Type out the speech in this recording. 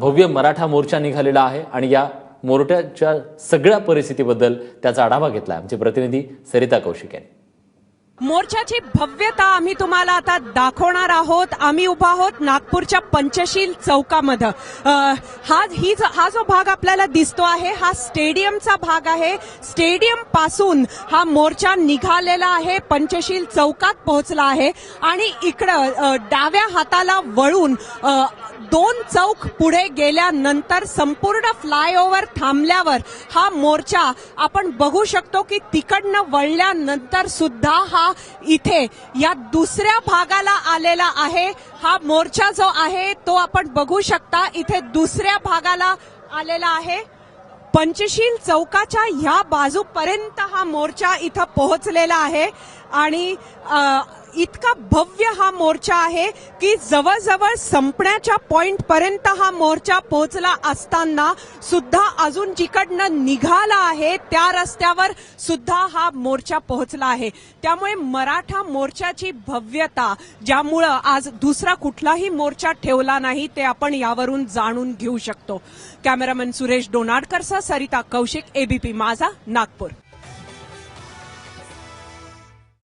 भव्य मराठा मोर्चा निघालेला आहे आणि या मोर्चाच्या सगळ्या परिस्थितीबद्दल त्याचा आढावा घेतला आमचे प्रतिनिधी सरिता कौशिक यांनी. मोर्चाची भव्यता आम्ही तुम्हाला आता दाखवणार आहोत. आम्ही उभा आहोत नागपूरच्या पंचशील चौकामध्ये. हा ही जो- हा जो भाग आपल्याला दिसतो आहे हा स्टेडियमचा भाग आहे. स्टेडियमपासून हा मोर्चा निघालेला आहे पंचशील चौकात पोहोचला आहे. आणि इकडं डाव्या हाताला वळून दोन चौक पुढे गेल्यानंतर संपूर्ण फ्लायओव्हर थांबल्यावर हा मोर्चा आपण बघू शकतो की तिकडनं वळल्यानंतर सुद्धा हा इथे. या दुसऱ्या भागाला आलेला आहे. हा मोर्चा जो आहे तो आपण बघू शकता. इथे दुसऱ्या भागाला आलेला आहे. पंचशील चौकाच्या ह्या बाजूपर्यंत हा मोर्चा इथं पोहोचलेला आहे. आणि इतका भव्य हा मोर्चा आहे की जवळजवळ संपण्याच्या पॉइंट पर्यंत हा मोर्चा पोहोचला असताना सुद्धा अजून जिकडनं निघाला आहे त्या रस्त्यावर सुद्धा हा मोर्चा पोहोचला आहे. त्यामुळे मराठा मोर्चाची भव्यता ज्यामुळं आज दुसरा कुठलाही मोर्चा ठेवला नाही ते आपण यावरून जाणून घेऊ शकतो. कॅमेरामन सुरेश डोनाडकरसह सरिता कौशिक एबीपी माझा नागपूर.